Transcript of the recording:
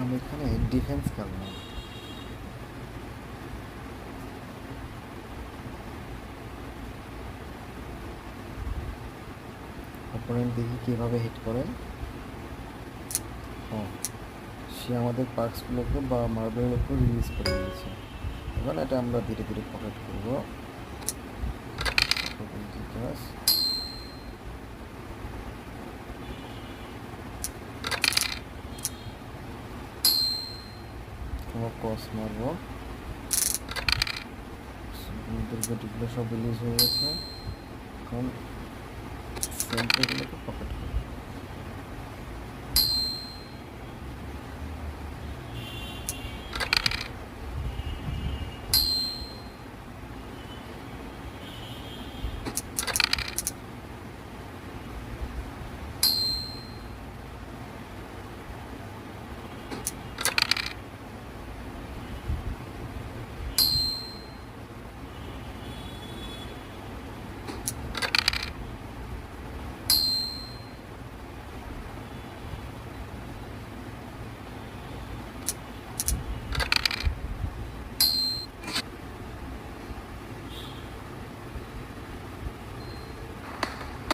আমি এখানে ডিফেন্স খেলব অপোনেন্ট দেখি কীভাবে হিট করে। ও, সে আমাদের পার্কসগুলোকে বা মার্বেলগুলোকে রিলিজ করে দিয়েছে। এখন এটা আমরা ধীরে ধীরে পকেট করব। তোমার কস মারব। দুর্গাটিগুলো সব রিলিজ হয়ে গেছে। এখন পকেট